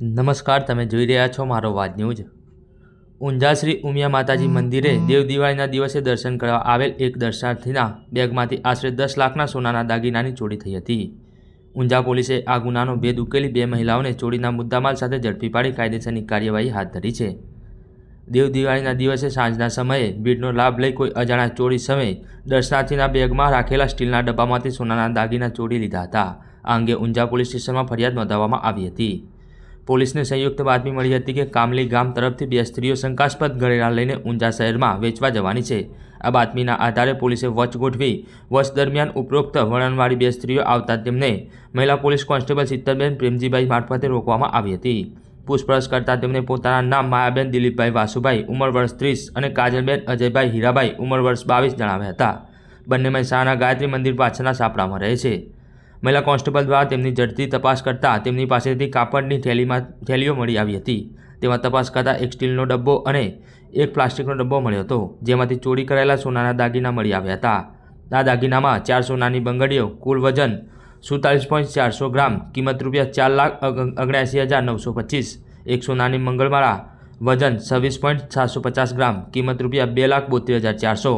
નમસ્કાર, તમે જોઈ રહ્યા છો મારો વાત ન્યૂઝ. ઊંઝા શ્રી ઉમિયા માતાજી મંદિરે દેવ દિવાળીના દિવસે દર્શન કરવા આવેલ એક દર્શનાર્થીના બેગમાંથી આશરે દસ લાખના સોનાના દાગીનાની ચોરી થઈ હતી. ઊંઝા પોલીસે આ ગુનાનો ભેદ ઉકેલી બે મહિલાઓને ચોરીના મુદ્દામાલ સાથે ઝડપી પાડી કાયદેસરની કાર્યવાહી હાથ ધરી છે. દેવ દિવાળીના દિવસે સાંજના સમયે ભીડનો લાભ લઈ કોઈ અજાણા ચોરી સમયે દર્શનાર્થીના બેગમાં રાખેલા સ્ટીલના ડબ્બામાંથી સોનાના દાગીના ચોરી લીધા હતા. આ અંગે ઊંઝા પોલીસ સ્ટેશનમાં ફરિયાદ નોંધાવવામાં આવી હતી. પોલીસને સંયુક્ત બાતમી મળી હતી કે કામલી ગામ તરફથી બે સ્ત્રીઓ શંકાસ્પદ ઘરેણા લઈને ઊંઝા શહેરમાં વેચવા જવાની છે. આ બાતમીના આધારે પોલીસે વોચ ગોઠવી, વોચ દરમિયાન ઉપરોક્ત વળણવાળી બે સ્ત્રીઓ આવતા તેમને મહિલા પોલીસ કોન્સ્ટેબલ સિત્તરબેન પ્રેમજીભાઈ મારફતે રોકવામાં આવી હતી. પૂછપરછ કરતાં તેમને પોતાના નામ માયાબેન દિલીપભાઈ વાસુભાઈ, ઉંમર વર્ષ ત્રીસ અને કાજલબેન અજયભાઈ હીરાભાઈ ઉંમર વર્ષ બાવીસ જણાવ્યા હતા. બંને મહેસાણાના ગાયત્રી મંદિર પાછળના સાપડામાં રહે છે. મહિલા કોન્સ્ટેબલ દ્વારા તેમની ઝડપી તપાસ કરતાં તેમની પાસેથી કાપડની થેલીમાં થેલીઓ મળી આવી હતી. તેમાં તપાસ કરતાં એક સ્ટીલનો ડબ્બો અને એક પ્લાસ્ટિકનો ડબ્બો મળ્યો હતો, જેમાંથી ચોરી કરાયેલા સોનાના દાગીના મળી આવ્યા હતા. આ દાગીનામાં ચાર સોનાની બંગડીઓ, કુલ વજન સુડતાલીસ પોઈન્ટ ચારસો ગ્રામ, કિંમત રૂપિયા ચાર લાખ ઓગણ્યાસી હજાર નવસો પચીસ, એક સોનાની મંગળમાળા વજન છવ્વીસ પોઈન્ટ સાતસો પચાસ ગ્રામ, કિંમત રૂપિયા બે લાખ બોતેર હજાર ચારસો.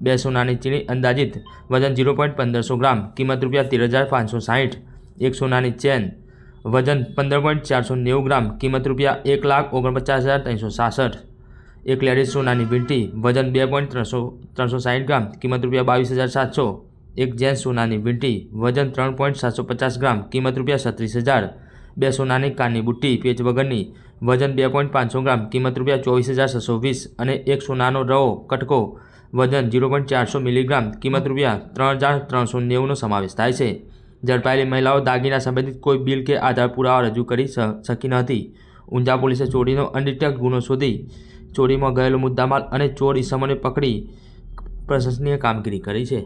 બે સોનાની ચીની અંદાજિત વજન ઝીરો પોઈન્ટ પંદરસો ગ્રામ, કિંમત રૂપિયા તેર હજાર પાંચસો સાહીઠ. એક સોનાની ચેન વજન પંદર પોઈન્ટ ચારસો નેવું ગ્રામ, કિંમત રૂપિયા એક લાખ ઓગણપચાસ હજાર ત્રણસો સાસઠ. એક લેડીઝ સોનાની વીંટી વજન બે પોઈન્ટ ત્રણસો ત્રણસો સાહીઠ ગ્રામ, કિંમત રૂપિયા બાવીસ હજાર સાતસો. એક જેન્ટ્સ સોનાની વીંટી વજન ત્રણ પોઈન્ટ સાતસો પચાસ ગ્રામ, કિંમત રૂપિયા છત્રીસ હજાર. બે સોનાની કાનની બુટ્ટી પેચ વગરની વજન બે પોઈન્ટ પાંચસો ગ્રામ, કિંમત રૂપિયા ચોવીસ હજાર છસો વીસ. અને એક સોનાનો રવો કટકો વજન ઝીરો પોઈન્ટ ચારસો મિલીગ્રામ કિંમત રૂપિયા ત્રણ હજાર ત્રણસો નેવુંનો સમાવેશ થાય છે. ઝડપાયેલી મહિલાઓ દાગીના સંબંધિત કોઈ બિલ કે આધાર પુરાવા રજૂ કરી શકી ન હતી. ઊંઝા પોલીસે ચોરીનો અનડિટેક્ટ ગુનો શોધી ચોરીમાં ગયેલો મુદ્દામાલ અને ચોર ઇસમોને પકડી પ્રશંસનીય કામગીરી કરી છે.